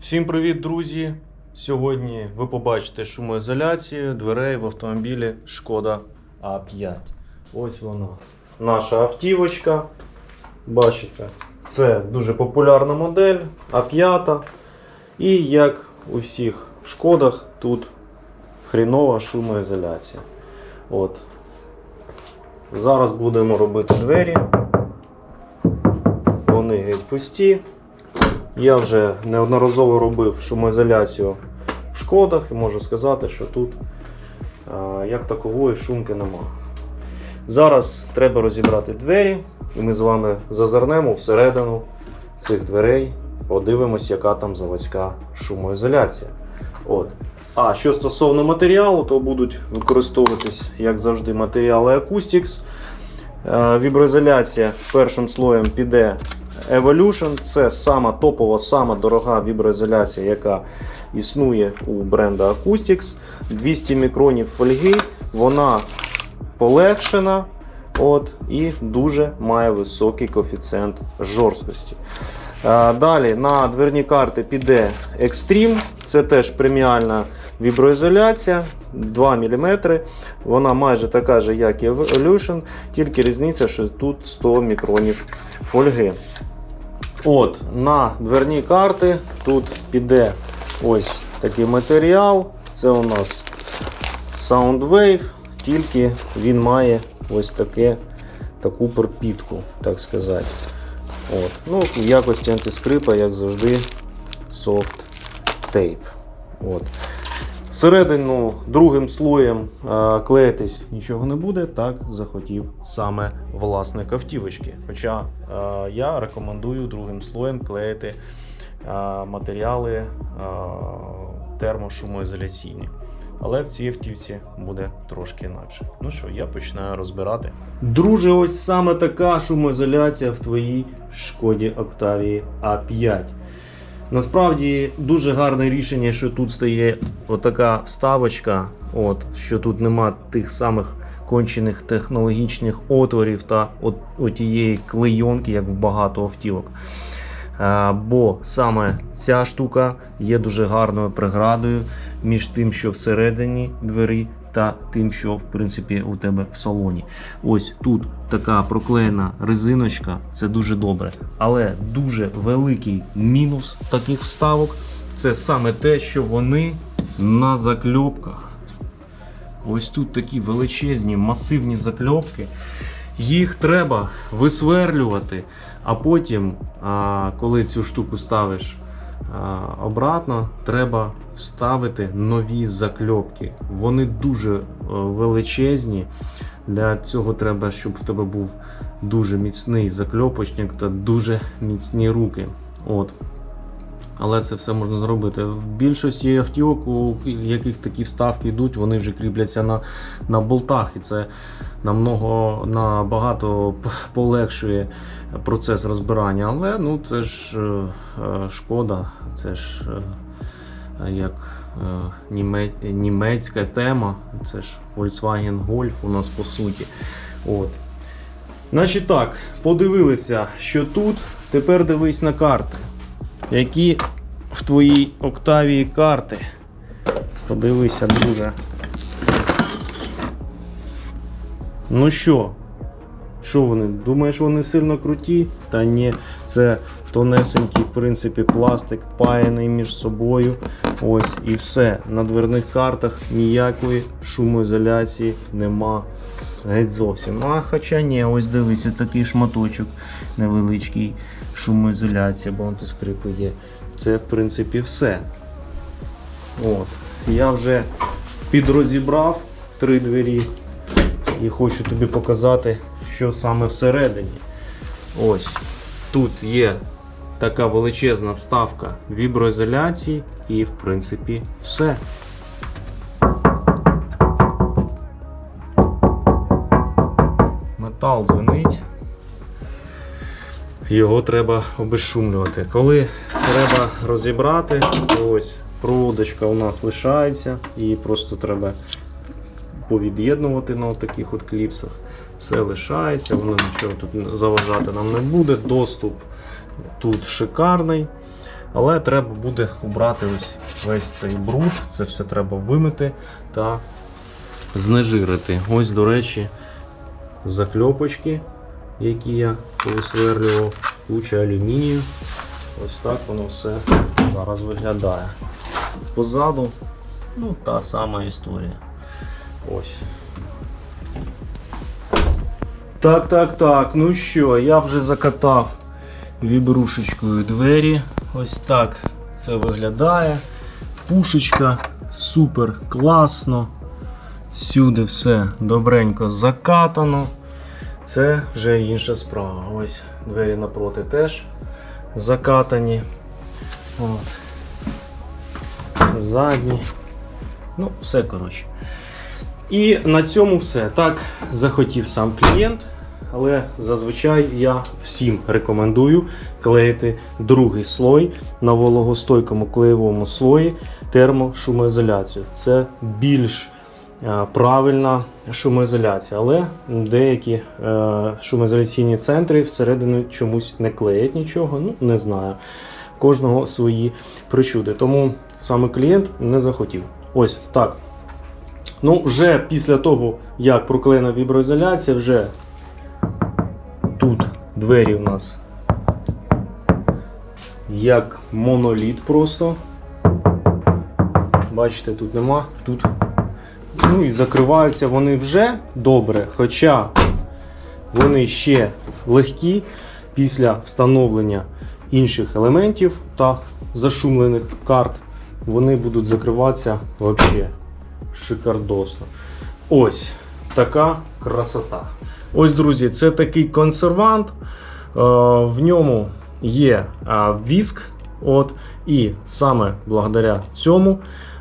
Всім привіт, друзі! Сьогодні ви побачите шумоізоляцію дверей в автомобілі Шкода А5. Ось вона. Наша автівочка. Бачите, це дуже популярна модель А5. І як у всіх шкодах, тут хрінова шумоізоляція. От. Зараз будемо робити двері. Вони геть пусті. Я вже неодноразово робив шумоізоляцію в шкодах і можу сказати, що тут як такової шумки нема. Зараз треба розібрати двері, і ми з вами зазирнемо всередину цих дверей, подивимось, яка там заводська шумоізоляція. От. А що стосовно матеріалу, то будуть використовуватись, як завжди, матеріали Acoustics. Е, Віброізоляція першим слоєм піде Evolution. Це сама топова, сама дорога віброізоляція, яка існує у бренда Acoustics. 200 мікронів фольги. Вона полегшена от, і дуже має високий коефіцієнт жорсткості. Е, Далі на дверні карти піде Extreme. Це теж преміальна віброізоляція 2 мм. Вона майже така ж, як і Evolution, тільки різниця, що тут 100 мікронів фольги. От, На дверні карти тут піде ось такий матеріал. Це у нас Soundwave, тільки він має ось таке, таку пропітку, так сказати. От. Ну, в якості антискрипа, як завжди, soft tape. От. Всередину другим слоєм клеїтись нічого не буде, так захотів саме власник автівочки. Хоча е, я рекомендую другим слоєм клеїти е, матеріали е, термошумоізоляційні. Але в цій автівці буде трошки інакше. Ну що, я починаю розбирати. Друже, ось саме така шумоізоляція в твоїй шкоді Octavia A5. Насправді дуже гарне рішення, що тут стає отака вставочка, от, що тут нема тих самих кончених технологічних отворів та от, отієї клейонки, як в багато автівок. Е, Бо саме ця штука є дуже гарною преградою між тим, що всередині двері, та тим, що в принципі у тебе в салоні. Ось тут така проклеєна резиночка, це дуже добре. Але дуже великий мінус таких вставок це саме те, що вони на закльопках. Ось тут такі величезні масивні закльопки. Їх треба висверлювати, а потім, коли цю штуку ставиш обратно, треба вставити нові закльопки. Вони дуже е, величезні. Для цього треба, щоб в тебе був дуже міцний закльопочник та дуже міцні руки. От. Але це все можна зробити. В більшості автівок, у яких такі вставки йдуть, вони вже кріпляться на, на болтах, і це намного набагато полегшує процес розбирання. Але ну це ж е, е, шкода, це ж е, як німецька тема, це ж Volkswagen Golf у нас по суті. От. Значить так, подивилися, що тут. Тепер дивись на карти. Які в твоїй Октавії карти? Подивися, друже. Ну що? Що вони? Думаєш, вони сильно круті? Та ні, це тонесенький, в принципі, пластик, паяний між собою. Ось і все. На дверних картах ніякої шумоізоляції нема. Геть зовсім. А хоча ні, ось дивись, такий шматочок невеличкий шумоізоляція, бо антискрипи є. Це в принципі все. От. Я вже підрозібрав три двері і хочу тобі показати, що саме всередині. Ось тут є така величезна вставка віброізоляції, і в принципі все. Метал дзвенить. Його треба обезшумлювати. Коли треба розібрати, то ось проводочка у нас лишається, її просто треба повід'єднувати на таких от кліпсах. Все лишається, воно нічого тут заважати нам не буде. Доступ тут шикарний. Але треба буде убрати ось весь цей бруд, це все треба вимити та знежирити. Ось, до речі, закльопочки, які я повисверлював, куча алюмінію. Ось так воно все зараз виглядає. Позаду, ну, та сама історія. Ось. Так, так, так. Ну що, я вже закатав вібрушечкою двері. Ось так це виглядає. Пушечка супер класно. Всюди все добренько закатано. Це вже інша справа. Ось двері напроти теж закатані. От. Задні. Ну, все коротше. І на цьому все. Так захотів сам клієнт, але зазвичай я всім рекомендую клеїти другий слой на вологостойкому клеєвому слої термошумоізоляцію. Це більш е, правильна шумоізоляція, але деякі е, шумоізоляційні центри всередину чомусь не клеять нічого, ну не знаю. Кожного свої причуди. Тому саме клієнт не захотів. Ось так. Ну, вже після того, як проклеєна віброізоляція, вже тут двері у нас як моноліт просто. Бачите, тут нема, тут. Ну і закриваються вони вже добре, хоча вони ще легкі після встановлення інших елементів та зашумлених карт. Вони будуть закриватися взагалі шикардосно. Ось така красота. Ось, друзі, це такий консервант. Е, В ньому є віск. От, і саме благодаря цьому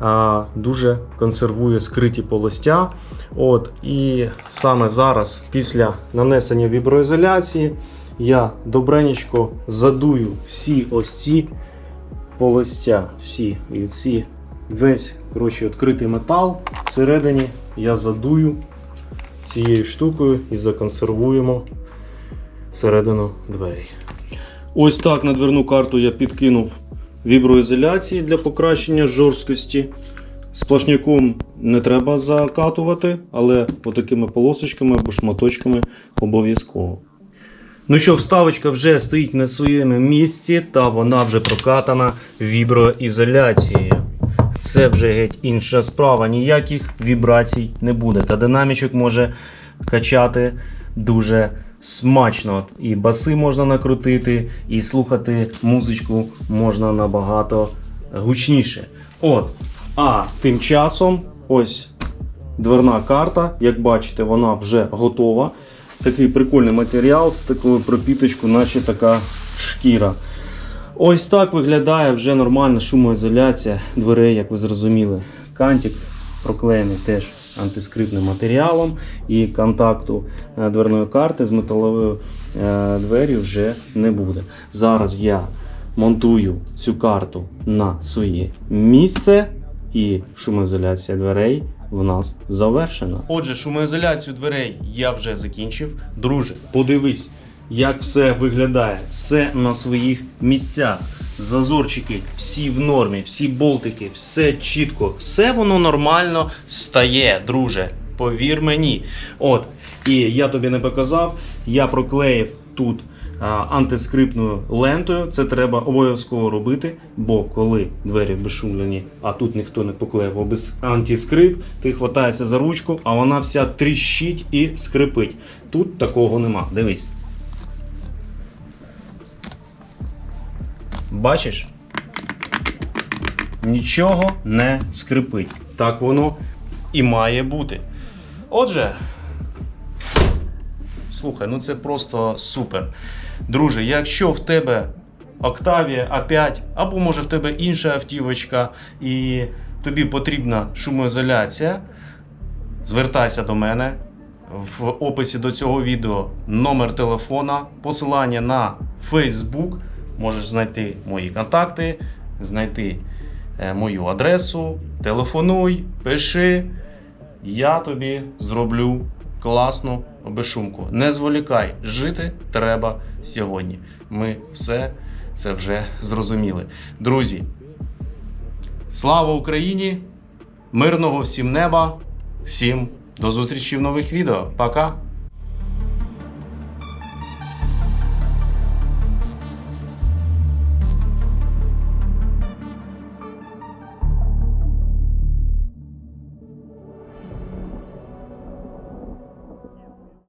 а, дуже консервує скриті полостя. От, і саме зараз, після нанесення віброізоляції, я добренечко задую всі ось ці полостя. Всі ці весь коротше, відкритий метал всередині я задую цією штукою і законсервуємо середину дверей. Ось так на дверну карту я підкинув віброізоляції для покращення жорсткості. Сплошняком не треба закатувати, але отакими полосочками або шматочками обов'язково. Ну що, вставочка вже стоїть на своєму місці, та вона вже прокатана віброізоляцією. Це вже геть інша справа. Ніяких вібрацій не буде. Та динамічок може качати дуже смачно. І баси можна накрутити, і слухати музичку можна набагато гучніше. От. А тим часом, ось дверна карта, як бачите, вона вже готова. Такий прикольний матеріал з такою пропіточкою, наче така шкіра. Ось так виглядає вже нормальна шумоізоляція дверей, як ви зрозуміли. Кантик проклеєний теж антискрипним матеріалом і контакту е, дверної карти з металовою е, двері вже не буде. Зараз я монтую цю карту на своє місце і шумоізоляція дверей в нас завершена. Отже, шумоізоляцію дверей я вже закінчив. Друже, подивись, як все виглядає. Все на своїх місцях. Зазорчики, всі в нормі, всі болтики, все чітко, все воно нормально стає, друже. Повір мені. От, і я тобі не показав, я проклеїв тут антискрипною лентою. Це треба обов'язково робити, бо коли двері безшумлені, а тут ніхто не поклеїв без антискрип, ти хватаєшся за ручку, а вона вся тріщить і скрипить. Тут такого нема. Дивись. Бачиш? Нічого не скрипить. Так воно і має бути. Отже, слухай, ну це просто супер. Друже, якщо в тебе Octavia A5, або може в тебе інша автівочка, і тобі потрібна шумоізоляція, звертайся до мене. В описі до цього відео номер телефона, посилання на Facebook. Можеш знайти мої контакти, знайти е, мою адресу, телефонуй, пиши. Я тобі зроблю класну безшумку. Не зволікай, жити треба сьогодні. Ми все це вже зрозуміли. Друзі, слава Україні! Мирного всім неба! Всім до зустрічі в нових відео. Пока!